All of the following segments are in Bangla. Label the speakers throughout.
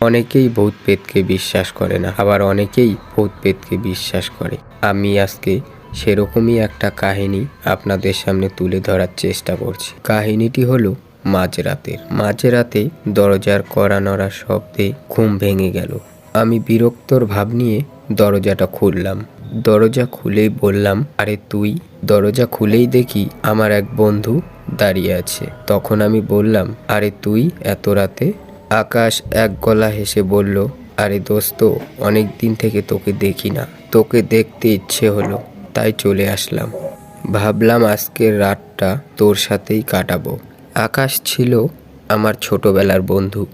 Speaker 1: অনেকেই ভূত পেতকে বিশ্বাস করে না, আবার অনেকেই ভূত পেতকে বিশ্বাস করে। আমি আজকে সেরকমই একটা কাহিনী আপনাদের সামনে তুলে ধরার চেষ্টা করছি। কাহিনীটি হলো মাঝরাতের। মাঝরাতে দরজার কড়া নড়া শব্দে ঘুম ভেঙে গেল। আমি বিরক্তর ভাব নিয়ে দরজাটা খুললাম। দরজা খুলেই বললাম, আরে তুই? দরজা খুলেই দেখি আমার এক বন্ধু দাঁড়িয়ে আছে। তখন আমি বললাম, আরে তুই এত রাতে আকাশ এক গলা হেসে বলল, আরে দোস্ত, অনেক দিন থেকে তোকে দেখি না। তোকে দেখতে ইচ্ছে হলো, তাই চলে আসলাম। ভাবলাম আজকের রাতটা তোর সাথেই কাটাবো। আকাশ ছিল আমার ছোটবেলার বন্ধু।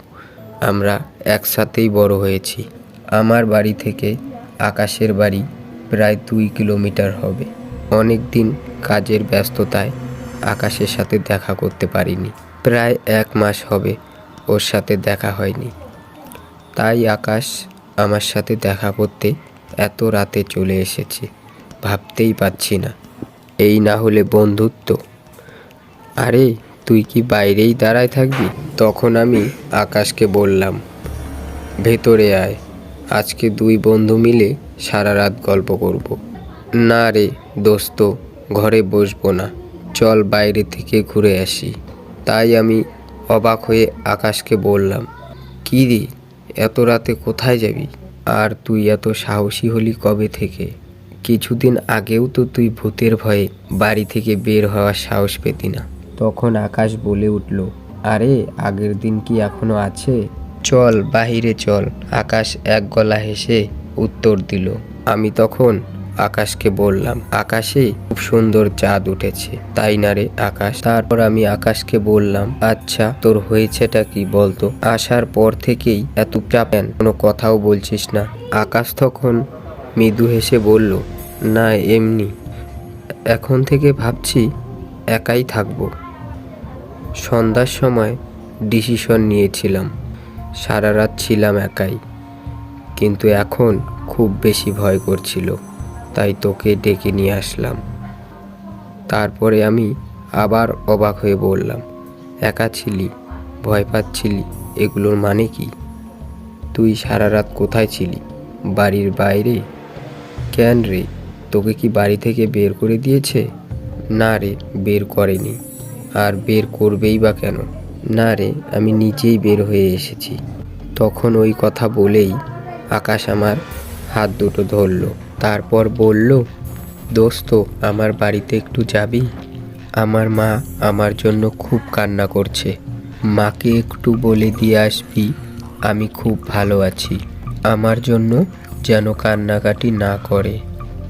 Speaker 1: আমরা একসাথেই বড় হয়েছি। আমার বাড়ি থেকে আকাশের বাড়ি প্রায় দুই কিলোমিটার হবে। অনেক দিন কাজের ব্যস্ততায় আকাশের সাথে দেখা করতে পারিনি। প্রায় এক মাস হবে ওর সাথে দেখা হয়নি। তাই আকাশ আমার সাথে দেখা করতে এত রাতে চলে এসেছে, ভাবতেই পাচ্ছি না। এই না হলে বন্ধুত্ব। আরে, তুই কি বাইরেই দাঁড়ায় থাকবি? তখন আমি আকাশকে বললাম, ভেতরে আয়। আজকে দুই বন্ধু মিলে সারা রাত গল্প করব। না রে দোস্ত, ঘরে বসবো না। চল বাইরে থেকে ঘুরে আসি। তাই আমি অবাক হয়ে আকাশকে বললাম, কী রে, এত রাতে কোথায় যাবি? আর তুই এত সাহসী হলি কবে থেকে? কিছুদিন আগেও তো তুই ভূতের ভয়ে বাড়ি থেকে বের হওয়ার সাহস পেতি না। তখন আকাশ বলে উঠল, আরে, আগের দিন কি এখনও আছে? চল, বাহিরে চল। আকাশ এক গলা হেসে উত্তর দিল, আমি তখন আকাশকে বললাম, আকাশে খুব সুন্দর চাঁদ উঠেছে। তাই না রে আকাশ? তারপর আমি আকাশকে বললাম আচ্ছা তোর হয়েছেটা কি বলতো? আসার পর থেকেই এত চাপেন কোনো কথাও বলছিস না। আকাশ তখন মৃদু হেসে বলল, না, এমনি। এখন থেকে ভাবছি একাই থাকব। সন্ধ্যার সময় ডিসিশন নিয়েছিলাম, সারা রাত ছিলাম একাই। কিন্তু এখন খুব বেশি ভয় করছিল। তাই তোকে ডেকে নিয়ে আসলাম। তারপরে আমি আবার অবাক হয়ে বললাম, একা ছিলি? ভয় পাচ্ছিলি? এগুলোর মানে কি? তুই সারা রাত কোথায় ছিলি? বাড়ির বাইরে? কেন রে? তোকে কি বাড়ি থেকে বের করে দিয়েছে? না রে, বের করেনি। আর বের করবেই বা কেন? না রে, আমি নিজেই বের হয়ে এসেছি। তখন ওই কথা বলেই আকাশ আমার হাত দুটো ধরলো। তারপর বলল, দোস্ত, আমার বাড়িতে একটু যাবি? আমার মা আমার জন্য খুব কান্না করছে। মাকে একটু বলে দিয়ে আসবি, আমি খুব ভালো আছি। আমার জন্য যেন কান্নাকাটি না করে।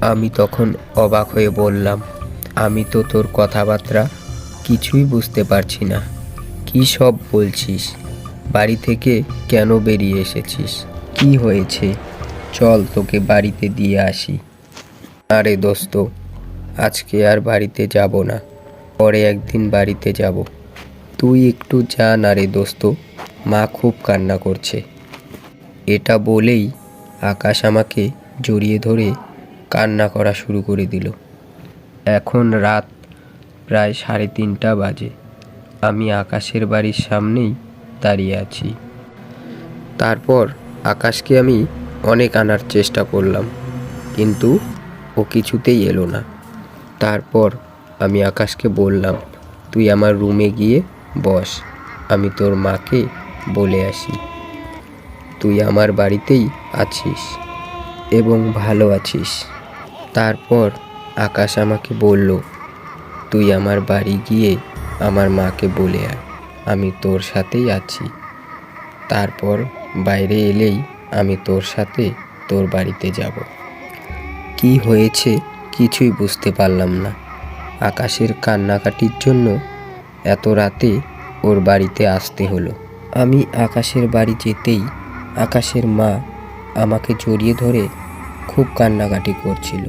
Speaker 1: আমি তখন অবাক হয়ে বললাম, আমি তো তোর কথাবার্তা কিছুই বুঝতে পারছি না। কি সব বলছিস? বাড়ি থেকে কেন বেরিয়ে এসেছিস? কি হয়েছে? চল তোকে বাড়িতে দিয়ে আসি। আরে দোস্ত, আজকে আর বাড়িতে যাব না। পরে একদিন বাড়িতে যাব। তুই একটু যা না রে দোস্ত, মা খুব কান্না করছে। এটা বলেই আকাশ আমাকে জড়িয়ে ধরে কান্না করা শুরু করে দিল। এখন রাত প্রায় সাড়ে তিনটা বাজে। আমি আকাশের বাড়ির সামনেই দাঁড়িয়ে আছি। তারপর আকাশকে আমি অনেক আনার চেষ্টা করলাম, কিন্তু ও কিছুতেই এলো না। তারপর আমি আকাশকে বললাম, তুই আমার রুমে গিয়ে বস, আমি তোর মাকে বলে আসি। তুই আমার বাড়িতেই আছিস এবং ভালো আছিস। তারপর আকাশ আমাকে বলল, তুই আমার বাড়ি গিয়ে আমার মাকে বলে আয়, আমি তোর সাথেই আছি। তারপর বাইরে এলেই আমি তোর সাথে তোর বাড়িতে যাব। কি হয়েছে কিছুই বুঝতে পারলাম না। আকাশের কান্নাকাটির জন্য এত রাতে ওর বাড়িতে আসতে হলো। আমি আকাশের বাড়ি যেতেই আকাশের মা আমাকে জড়িয়ে ধরে খুব কান্নাকাটি করছিল।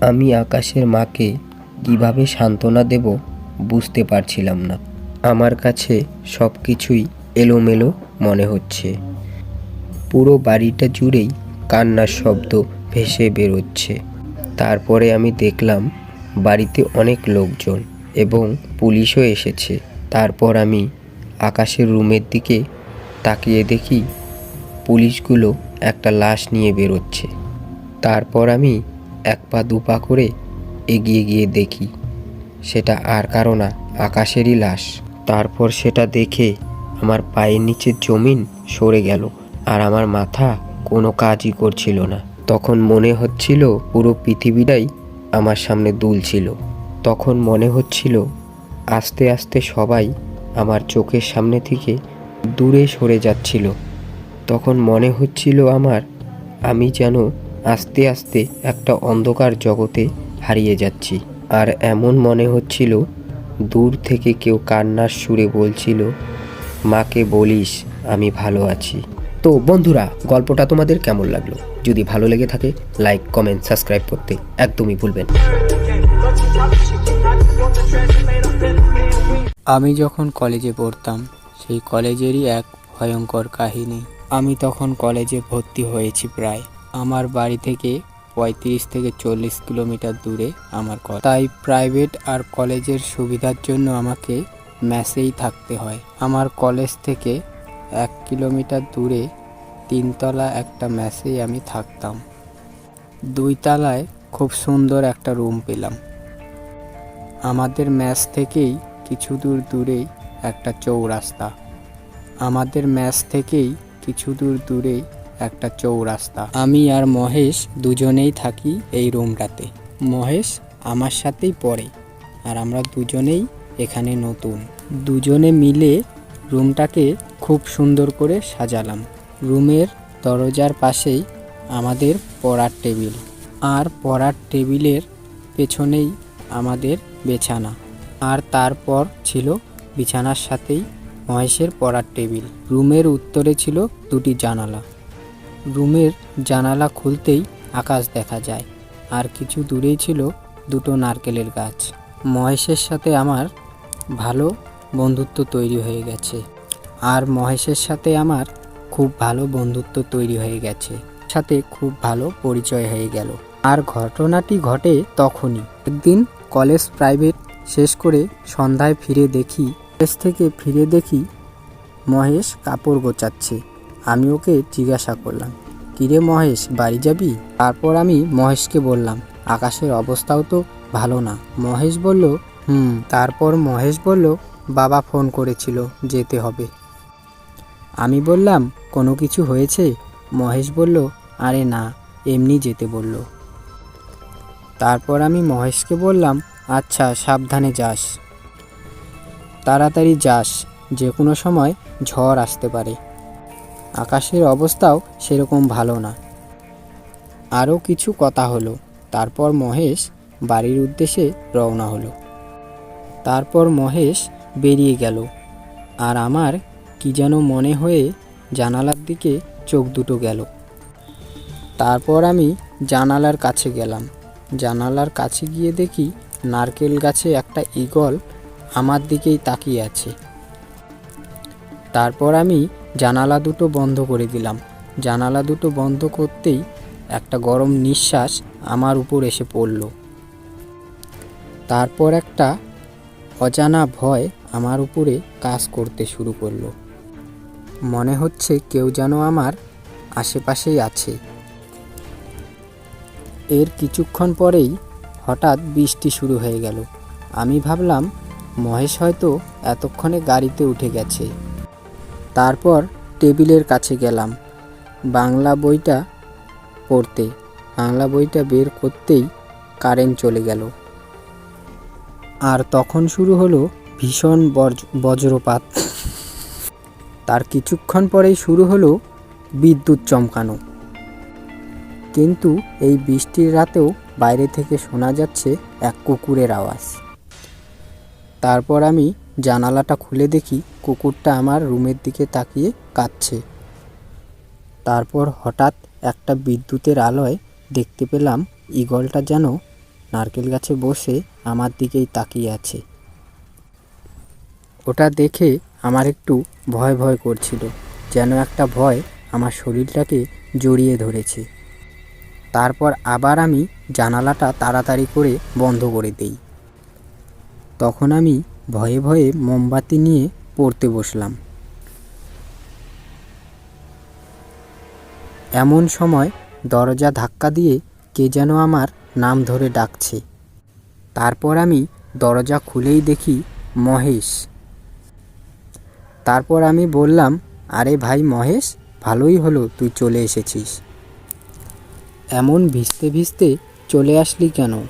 Speaker 1: আমি আকাশের মাকে কীভাবে সান্ত্বনা দেব বুঝতে পারছিলাম না। আমার কাছে সব কিছুই এলোমেলো মনে হচ্ছে। পুরো বাড়িটা জুড়েই কান্নার শব্দ ভেসে বেরোচ্ছে। তারপরে আমি দেখলাম বাড়িতে অনেক লোকজন এবং পুলিশও এসেছে। তারপর আমি আকাশের রুমের দিকে তাকিয়ে দেখি পুলিশগুলো একটা লাশ নিয়ে বেরোচ্ছে। তারপর আমি এক পা দু পা করে এগিয়ে গিয়ে দেখি সেটা আর কারও না, আকাশেরই লাশ। তারপর সেটা দেখে আমার পায়ের নিচের জমিন সরে গেল। আর আমার মাথা কোনো কাজই করছিল না। তখন মনে হচ্ছিল পুরো পৃথিবীটাই আমার সামনে দুলছিল। তখন মনে হচ্ছিল আস্তে আস্তে সবাই আমার চোখের সামনে থেকে দূরে সরে যাচ্ছিল। তখন মনে হচ্ছিল আমার, আমি যেন আস্তে আস্তে একটা অন্ধকার জগতে হারিয়ে যাচ্ছি। আর এমন মনে হচ্ছিল, দূর থেকে কেউ কান্নার সুরে বলছিল, মাকে বলিস, আমি ভালো আছি। তো বন্ধুরা, গল্পটা তোমাদের কেমন লাগল? যদি ভালো লেগে থাকে লাইক কমেন্ট সাবস্ক্রাইব করতে একদমই ভুলবেন।
Speaker 2: আমি যখন কলেজে পড়তাম, সেই কলেজেরই এক ভয়ঙ্কর কাহিনী। আমি তখন কলেজে ভর্তি হয়েছি প্রায়। আমার বাড়ি থেকে পঁয়ত্রিশ থেকে চল্লিশ কিলোমিটার দূরে আমার কলেজ তাই প্রাইভেট আর কলেজের সুবিধার জন্য আমাকে ম্যাসেই থাকতে হয়। আমার কলেজ থেকে এক কিলোমিটার দূরে তিনতলা একটা ম্যাসেই আমি থাকতাম। দুই তলায় খুব সুন্দর একটা রুম পেলাম। আমাদের ম্যাচ থেকেই কিছু দূর দূরেই একটা চৌরাস্তা। আমাদের ম্যাচ থেকেই কিছু দূর দূরেই একটা চৌরাস্তা। আমি আর মহেশ দুজনেই থাকি এই রুমটাতে। মহেশ আমার সাথেই পড়ে আর আমরা দুজনেই এখানে নতুন। দুজনে মিলে রুমটাকে খুব সুন্দর করে সাজালাম। রুমের দরজার পাশেই আমাদের পড়ার টেবিল। আর পড়ার টেবিলের পেছনেই আমাদের বিছানা। আর তারপর ছিল বিছানার সাথেই মহেশের পড়ার টেবিল। রুমের উত্তরে ছিল দুটি জানালা। রুমের জানালা খুলতেই আকাশ দেখা যায়। আর কিছু দূরেই ছিল দুটো নারকেলের গাছ। মহেশের সাথে আমার ভালো বন্ধুত্ব তৈরি হয়ে গেছে। আর মহেশের সাথে আমার খুব ভালো বন্ধুত্ব তৈরি হয়ে গেছে। সাথে খুব ভালো পরিচয় হয়ে গেল। আর ঘটনাটি ঘটে তখনই। একদিন কলেজ প্রাইভেট শেষ করে সন্ধ্যায় ফিরে দেখি, কলেজ থেকে ফিরে দেখি মহেশ কাপড় গোচাচ্ছে আমি ওকে জিজ্ঞাসা করলাম, কিরে মহেশ, বাড়ি যাবি? তারপর আমি মহেশকে বললাম, আকাশের অবস্থাও তো ভালো না। মহেশ বলল, হুম। তারপর মহেশ বলল, বাবা ফোন করেছিল, যেতে হবে। আমি বললাম, কোনো কিছু হয়েছে? মহেশ বলল, আরে না। এমনি যেতে বলল। তারপর আমি মহেশকে বললাম আচ্ছা সাবধানে যাস। তাড়াতাড়ি যাস, যে কোনো সময় ঝড় আসতে পারে। আকাশের অবস্থাও সেরকম ভালো না। আরও কিছু কথা হলো। তারপর মহেশ বাড়ির উদ্দেশ্যে রওনা হলো। তারপর মহেশ বেরিয়ে গেল। আর আমার কি যেন মনে হয়ে জানালার দিকে চোখ দুটো গেল। তারপর আমি জানালার কাছে গেলাম। জানালার কাছে গিয়ে দেখি নারকেল গাছে একটা ঈগল আমার দিকেই তাকিয়ে আছে। তারপর আমি জানালা দুটো বন্ধ করে দিলাম। জানালা দুটো বন্ধ করতেই একটা গরম নিঃশ্বাস আমার উপর এসে পড়ল। তারপর একটা অজানা ভয় আমার উপরে কাজ করতে শুরু করল। মনে হচ্ছে কেউ যেন আমার আশেপাশেই আছে। এর কিছুক্ষণ পরেই হঠাৎ বৃষ্টি শুরু হয়ে গেল। আমি ভাবলাম, মহেশ হয়তো এতক্ষণে গাড়িতে উঠে গেছে। তারপর টেবিলের কাছে গেলাম। বাংলা বইটা পড়তে। বাংলা বইটা বের করতেই কারেন্ট চলে গেল। আর তখন শুরু হলো ভীষণ বজ্র- বজ্রপাত। তার কিছুক্ষণ পরেই শুরু হলো বিদ্যুৎ চমকানো। কিন্তু এই বৃষ্টির রাতেও বাইরে থেকে শোনা যাচ্ছে এক কুকুরের আওয়াজ। তারপর আমি জানালাটা খুলে দেখি কুকুরটা আমার রুমের দিকে তাকিয়ে কাঁদছে। তারপর হঠাৎ একটা বিদ্যুতের আলোয় দেখতে পেলাম ঈগলটা যেন নারকেল গাছে বসে আমার দিকেই তাকিয়ে আছে। ওটা দেখে আমার একটু ভয় ভয় করছিল, যেন একটা ভয় আমার শরীরটাকে জড়িয়ে ধরেছে। তারপর আবার আমি জানালাটা তাড়াতাড়ি করে বন্ধ করে দেই। তখন আমি ভয়ে ভয়ে মোমবাতি নিয়ে পড়তে বসলাম। এমন সময় দরজা ধাক্কা দিয়ে কে যেন আমার নাম ধরে ডাকছে। তারপর আমি দরজা খুলেই দেখি মহেশ। তারপর আমি বললাম, আরে ভাই মহেশ, ভালোই হলো তুই চলে এসেছিস। এমন ভিজতে ভিজতে চলে আসলি কেন?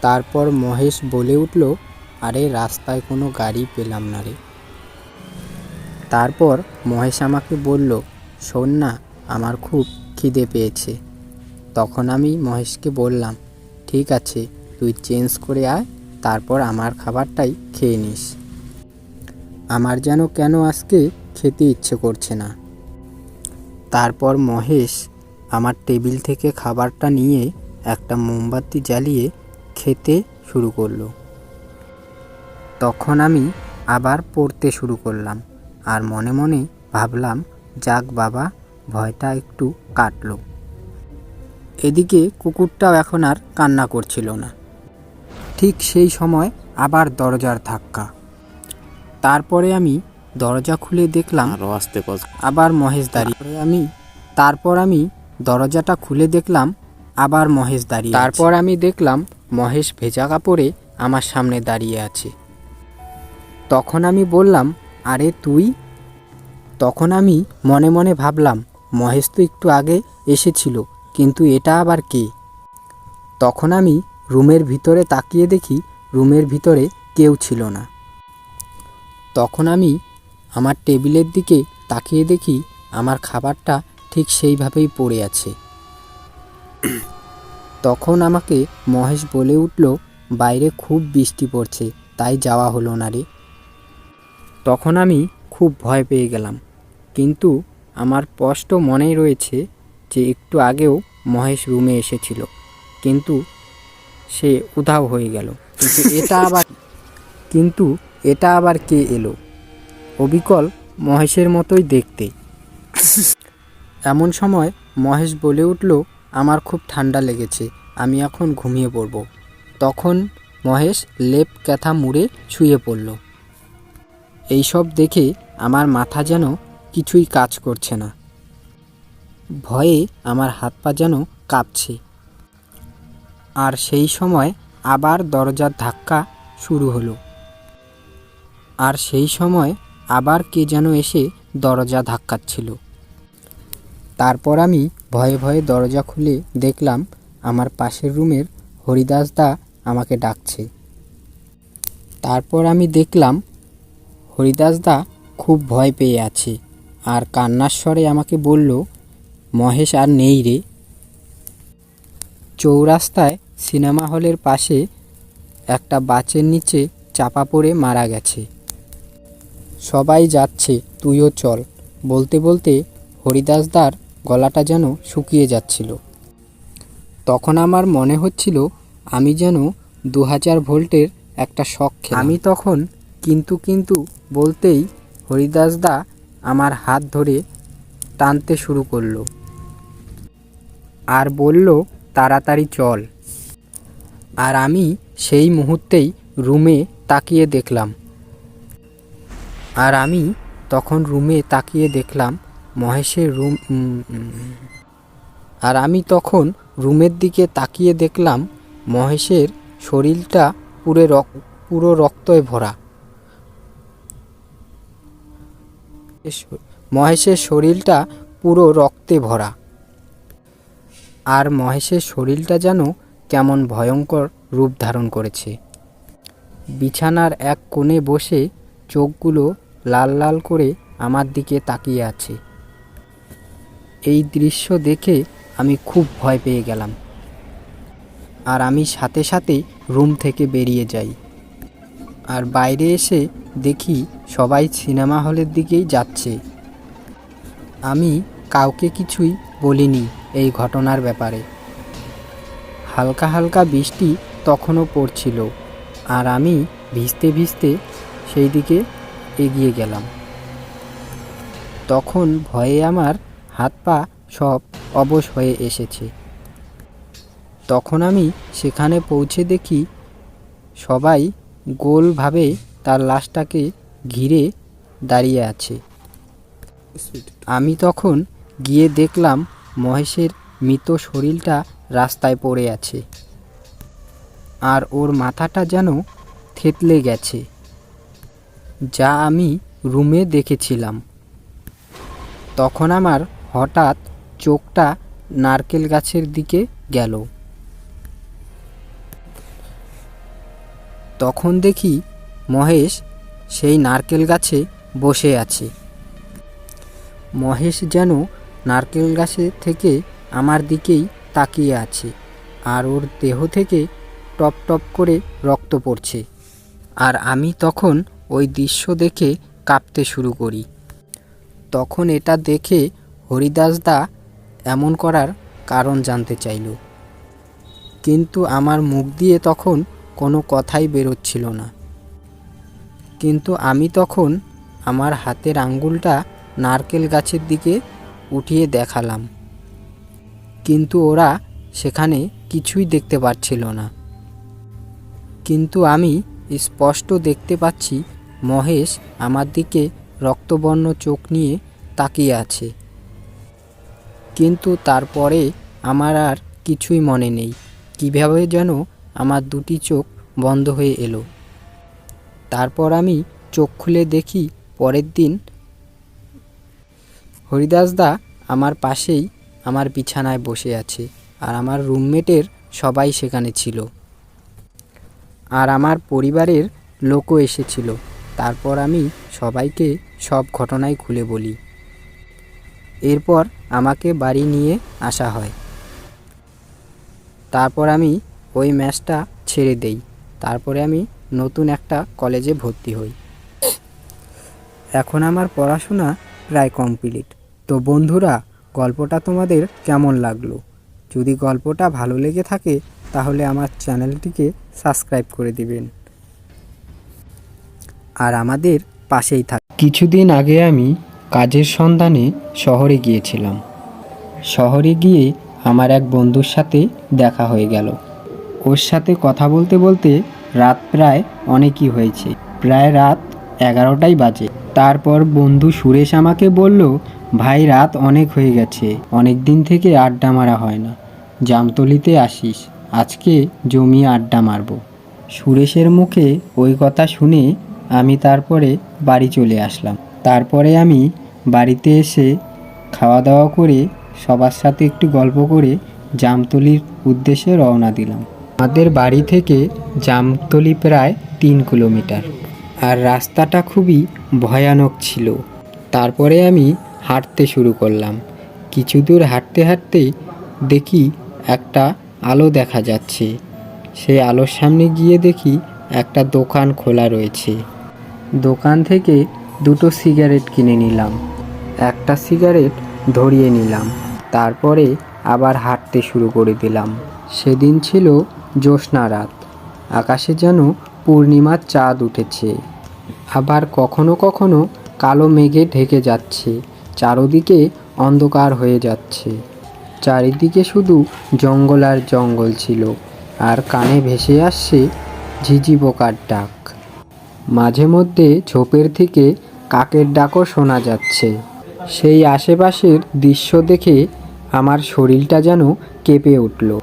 Speaker 2: তারপর মহেশ বলে উঠল, আরে রাস্তায় কোনো গাড়ি পেলাম না রে। তারপর মহেশ আমাকে বলল, শোন না, আমার খুব খিদে পেয়েছে। তখন আমি মহেশকে বললাম, ঠিক আছে, তুই চেঞ্জ করে আয়, তারপর আমার খাবারটাই খেয়ে নিস। আমার যেন কেন আজকে খেতে ইচ্ছে করছে না। তারপর মহেশ আমার টেবিল থেকে খাবারটা নিয়ে একটা মোমবাতি জ্বালিয়ে খেতে শুরু করল। তখন আমি আবার পড়তে শুরু করলাম আর মনে মনে ভাবলাম, যাক বাবা, ভয়টা একটু কাটলো। এদিকে কুকুরটাও এখন আর কান্না করছিল না। ঠিক সেই সময় আবার দরজার ধাক্কা। তারপরে আমি দরজা খুলে দেখলাম
Speaker 3: আরও আসতে
Speaker 2: আবার মহেশ দাঁড়িয়ে। আমি তারপর আমি দরজাটা খুলে দেখলাম আবার মহেশ দাঁড়িয়ে তারপর আমি দেখলাম মহেশ ভেজা কাপড়ে আমার সামনে দাঁড়িয়ে আছে। তখন আমি বললাম আরে তুই? তখন আমি মনে মনে ভাবলাম মহেশ তো একটু আগে এসেছিল কিন্তু এটা আবার কে? তখন আমি রুমের ভিতরে তাকিয়ে দেখি রুমের ভিতরে কেউ ছিল না। তখন আমি আমার টেবিলের দিকে তাকিয়ে দেখি আমার খাবারটা ঠিক সেইভাবেই পড়ে আছে। তখন আমাকে মহেশ বলে উঠল, বাইরে খুব বৃষ্টি পড়ছে, তাই যাওয়া হলো না রে। তখন আমি খুব ভয় পেয়ে গেলাম। কিন্তু আমার স্পষ্ট মনেই রয়েছে যে একটু আগেও মহেশ রুমে এসেছিল, কিন্তু সে উধাও হয়ে গেল। কিন্তু এটা আবার কিন্তু এটা আবার কে এলো? অবিকল মহেশের মতোই দেখতে। এমন সময় মহেশ বলে উঠল, আমার খুব ঠান্ডা লেগেছে, আমি এখন ঘুমিয়ে পড়ব। তখন মহেশ লেপ ক্যাথা মুড়ে শুয়ে পড়ল। এইসব দেখে আমার মাথা যেন কিছুই কাজ করছে না। ভয়ে আমার হাত পা যেন কাঁপছে। আর সেই সময় আবার দরজার ধাক্কা শুরু হলো। আর সেই সময় আবার কে যেন এসে দরজা ধাক্কাচ্ছিল। তারপর আমি ভয়ে ভয়ে দরজা খুলে দেখলাম আমার পাশের রুমের হরিদাস দা আমাকে ডাকছে। তারপর আমি দেখলাম হরিদাস দা খুব ভয় পেয়ে আছে আর কান্নার স্বরে আমাকে বলল, মহেশ আর নেই রে। চৌরাস্তায় সিনেমা হলের পাশে একটা বাচের নিচে চাপা পড়ে মারা গেছে। সবাই যাচ্ছে, তুইও চল। বলতে বলতে হরিদাসদার গলাটা যেন শুকিয়ে যাচ্ছিল। তখন আমার মনে হচ্ছিল আমি যেন দু হাজার ভোল্টের একটা শখ আমি তখন কিন্তু কিন্তু বলতেই হরিদাসদা আমার হাত ধরে টানতে শুরু করল। আর বলল, তাড়াতাড়ি চল। আর আমি সেই মুহূর্তেই রুমে তাকিয়ে দেখলাম। আর আমি তখন রুমে তাকিয়ে দেখলাম মহেশের রুম আর আমি তখন রুমের দিকে তাকিয়ে দেখলাম মহেশের শরীরটা পুরো পুরো রক্তয় ভরা। মহেশের শরীরটা পুরো রক্তে ভরা। আর মহেশের শরীরটা যেন কেমন ভয়ঙ্কর রূপ ধারণ করেছে। বিছানার এক কোণে বসে চোখগুলো লাল লাল করে আমার দিকে তাকিয়ে আছে। এই দৃশ্য দেখে আমি খুব ভয় পেয়ে গেলাম। আর আমি সাথে সাথে রুম থেকে বেরিয়ে যাই। আর বাইরে এসে দেখি সবাই সিনেমা হলের দিকেই যাচ্ছে। আমি কাউকে কিছুই বলিনি এই ঘটনার ব্যাপারে। হালকা হালকা বৃষ্টি তখনও পড়ছিল। আর আমি ভিজতে ভিজতে সেই দিকে এগিয়ে গেলাম। তখন ভয়ে আমার হাত পা সব অবশ হয়ে এসেছে। তখন আমি সেখানে পৌঁছে দেখি সবাই গোলভাবে তার লাশটাকে ঘিরে দাঁড়িয়ে আছে। আমি তখন গিয়ে দেখলাম মহেশের মৃত শরীরটা রাস্তায় পড়ে আছে। আর ওর মাথাটা যেন থেতলে গেছে। যা আমি রুমে দেখেছিলাম। তখন আমার হঠাৎ চোখটা নারকেল গাছের দিকে গেল। তখন দেখি মহেশ সেই নারকেল গাছে বসে আছে। মহেশ যেন নারকেল গাছে থেকে আমার দিকেই তাকিয়ে আছে আর ওর দেহ থেকে টপ টপ করে রক্ত পড়ছে। আর আমি তখন ওই দৃশ্য দেখে কাঁপতে শুরু করি। তখন এটা দেখে হরিদাসদা এমন করার কারণ জানতে চাইল। কিন্তু আমার মুখ দিয়ে তখন কোনো কথাই বেরোচ্ছিল না। কিন্তু আমি তখন আমার হাতের আঙ্গুলটা নারকেল গাছের দিকে উঠিয়ে দেখালাম। কিন্তু ওরা সেখানে কিছুই দেখতে পাচ্ছিল না। কিন্তু আমি স্পষ্ট দেখতে পাচ্ছি মহেশ আমার দিকে রক্তবর্ণ চোখ নিয়ে তাকিয়ে আছে। কিন্তু তারপরে আমার আর কিছুই মনে নেই। কীভাবে যেন আমার দুটি চোখ বন্ধ হয়ে এলো। তারপর আমি চোখ খুলে দেখি পরের দিন হরিদাসদা আমার পাশেই আমার বিছানায় বসে আছে আর আমার রুমমেটের সবাই সেখানে ছিল। আর আমার পরিবারের লোকও এসেছিল। তারপর আমি সবাইকে সব ঘটনাই খুলে বলি। এরপর আমাকে বাড়ি নিয়ে আসা হয়। তারপর আমি ওই ম্যাচটা ছেড়ে দেই। তারপরে আমি নতুন একটা কলেজে ভর্তি হই। এখন আমার পড়াশোনা প্রায় কমপ্লিট। তো বন্ধুরা, গল্পটা তোমাদের কেমন লাগল? যদি গল্পটা ভালো লেগে থাকে, তাহলে আমার চ্যানেলটিকে সাবস্ক্রাইব করে দিবেন। আর আমাদের পাশেই থাক। কিছুদিন আগে আমি কাজের সন্ধানে শহরে গিয়েছিলাম। শহরে গিয়ে আমার এক বন্ধুর সাথে দেখা হয়ে গেল। ওর সাথে কথা বলতে বলতে রাত প্রায় অনেকই হয়েছে। প্রায় রাত এগারোটাই বাজে। তারপর বন্ধু সুরেশ আমাকে বলল, ভাই, রাত অনেক হয়ে গেছে। অনেক দিন থেকে আড্ডা মারা হয় না। জামতলিতে আসিস। আজকে জমি আড্ডা মারবো। সুরেশের মুখে ওই কথা শুনে আমি তারপরে বাড়ি চলে আসলাম। তারপরে আমি বাড়িতে এসে খাওয়া দাওয়া করে সবার সাথে একটু গল্প করে জামতলির উদ্দেশ্যে রওনা দিলাম। আমাদের বাড়ি থেকে জামতলি প্রায় তিন কিলোমিটার আর রাস্তাটা খুবই ভয়ানক ছিল। তারপরে আমি হাঁটতে শুরু করলাম। কিছু দূর হাঁটতে হাঁটতেই দেখি একটা আলো দেখা যাচ্ছে। সেই আলোর সামনে গিয়ে দেখি একটা দোকান খোলা রয়েছে। দোকান থেকে দুটো সিগারেট কিনে নিলাম। একটা সিগারেট ধরিয়ে নিলাম। তারপরে আবার হাঁটতে শুরু করে দিলাম। সেদিন ছিল জ্যোৎস্না রাত। আকাশে যেন পূর্ণিমার চাঁদ উঠেছে। আবার কখনো কখনো কালো মেঘে ঢেকে যাচ্ছে। চারদিকে অন্ধকার হয়ে যাচ্ছে। চারিদিকে শুধু জঙ্গল আর জঙ্গল ছিল। আর কানে ভেসে আসছে ঝিঝি পোকার ডাক। মাঝে মধ্যে ঝোপের থেকে কাকের ডাকও শোনা যাচ্ছে। সেই আশেপাশের দৃশ্য দেখে আমার শরীরটা যেন কেঁপে উঠল।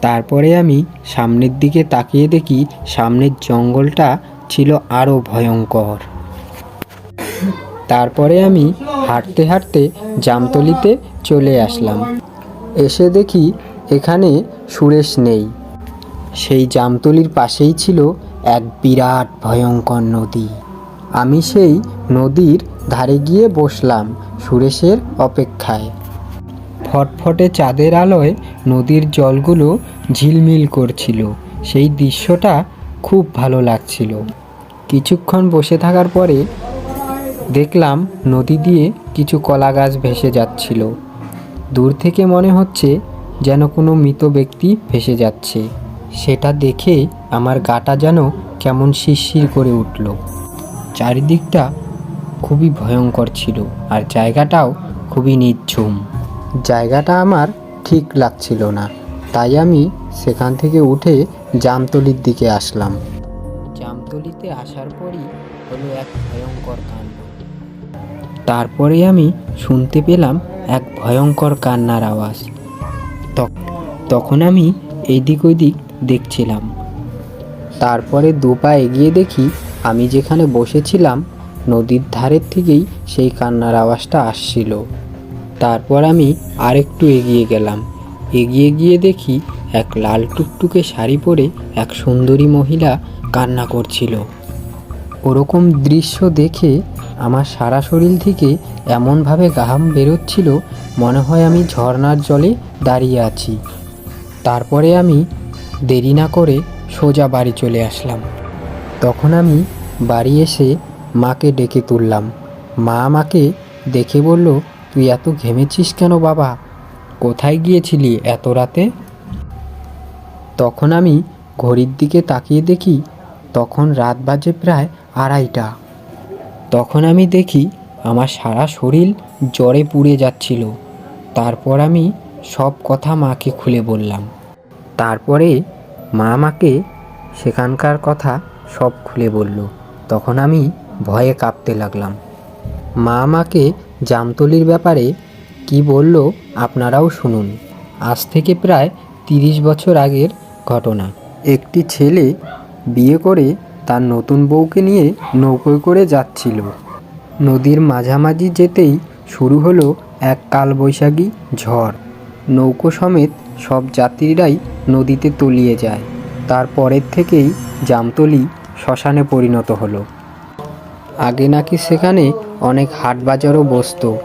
Speaker 2: তারপরে আমি সামনের দিকে তাকিয়ে দেখি সামনের জঙ্গলটা ছিল আরও ভয়ঙ্কর। তারপরে আমি হাঁটতে হাঁটতে জামতলিতে চলে আসলাম। এসে দেখি এখানে সুরেশ নেই। সেই জামতলির পাশেই ছিল এক বিরাট ভয়ঙ্কর নদী। আমি সেই নদীর ধারে গিয়ে বসলাম সুরেশের অপেক্ষায়। ফটফটে চাঁদের আলোয় নদীর জলগুলো ঝিলমিল করছিল। সেই দৃশ্যটা খুব ভালো লাগছিল। কিছুক্ষণ বসে থাকার পরে দেখলাম নদী দিয়ে কিছু কলা গাছ ভেসে যাচ্ছিল। দূর থেকে মনে হচ্ছে যেন কোনো মৃত ব্যক্তি ভেসে যাচ্ছে। সেটা দেখে আমার গাটা যেন কেমন শিরশির করে উঠল। চারিদিকটা খুবই ভয়ঙ্কর ছিল আর জায়গাটাও খুবই নির্ঝুম জায়গাটা আমার ঠিক লাগছিল না, তাই আমি সেখান থেকে উঠে জামতলির দিকে আসলাম। জামতলিতে আসার পরই হলো এক ভয়ঙ্কর কাণ্ড। তারপরে আমি শুনতে পেলাম এক ভয়ঙ্কর কান্নার আওয়াজ। তখ- তখন আমি এদিক ওইদিক দেখছিলাম। তারপরে দু পা এগিয়ে দেখি আমি যেখানে বসেছিলাম, নদীর ধারের থেকেই সেই কান্নার আওয়াজটা আসছিল। তারপর আমি আরেকটু এগিয়ে গেলাম। এগিয়ে গিয়ে দেখি এক লাল টুকটুকে শাড়ি পরে এক সুন্দরী মহিলা কান্না করছিল। ওরকম দৃশ্য দেখে আমার সারা শরীর থেকে এমনভাবে ঘাম বেরোচ্ছিল মনে হয় আমি ঝর্নার জলে দাঁড়িয়ে আছি। তারপরে আমি দেরি না করে সোজা বাড়ি চলে আসলাম। তখন আমি বাড়ি এসে মাকে ডেকে তুললাম। মা আমাকে দেখে বলল, তুই এত ঘেমেছিস কেন বাবা? কোথায় গিয়েছিলি এত রাতে? তখন আমি ঘড়ির দিকে তাকিয়ে দেখি, তখন রাত বাজে প্রায় আড়াইটা। তখন আমি দেখি, আমার সারা শরীর জ্বরে পুড়ে যাচ্ছিল। তারপর আমি সব কথা মাকে খুলে বললাম। তারপরে মা আমাকে সেখানকার কথা সব খুলে বলল। তখন আমি ভয়ে কাঁপতে লাগলাম। মা আমাকে জামতলির ব্যাপারে কি বলল আপনারাও শুনুন। আজ থেকে প্রায় তিরিশ বছর আগের ঘটনা। একটি ছেলে বিয়ে করে তার নতুন বউকে নিয়ে নৌকোয় করে যাচ্ছিল। নদীর মাঝামাঝি যেতেই শুরু হলো এক কালবৈশাখী ঝড়। নৌকো সমেত সব যাত্রীরাই নদীতে তলিয়ে যায়। তারপরের থেকেই জামতলি শ্মশানে পরিণত হলো। আগে নাকি সেখানে অনেক হাট বাজারও বসতো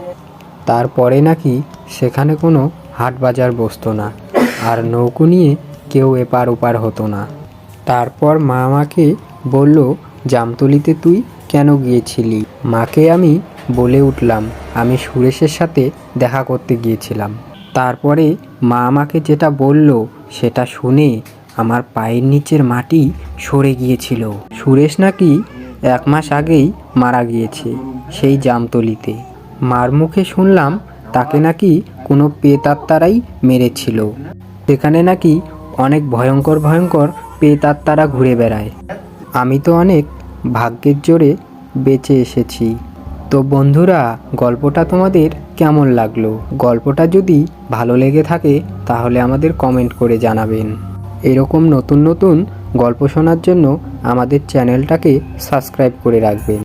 Speaker 2: তারপরে নাকি সেখানে কোনো হাট বাজার বসতো না। আর নৌকো নিয়ে কেউ এপার ওপার হতো না। তারপর মা আমাকে বলল, জামতলিতে তুই কেন গিয়েছিলি? মাকে আমি বলে উঠলাম, আমি সুরেশের সাথে দেখা করতে গিয়েছিলাম। তারপরে মা আমাকে যেটা বলল, সেটা শুনে আমার পায়ের নিচের মাটি সরে গিয়েছিল। সুরেশ নাকি এক মাস আগেই মারা গিয়েছে সেই জামতলিতে। মার মুখে শুনলাম তাকে নাকি কোনো পেতাত্তারাই মেরেছিল। সেখানে নাকি অনেক ভয়ঙ্কর ভয়ঙ্কর পেতাত্তারা ঘুরে বেড়ায়। আমি তো অনেক ভাগ্যের জোরে বেঁচে এসেছি। তো বন্ধুরা, গল্পটা তোমাদের কেমন লাগল? গল্পটা যদি ভালো লেগে থাকে, তাহলে আমাদের কমেন্ট করে জানাবেন। এরকম নতুন নতুন গল্প শোনার জন্য আমাদের চ্যানেলটাকে সাবস্ক্রাইব করে রাখবেন।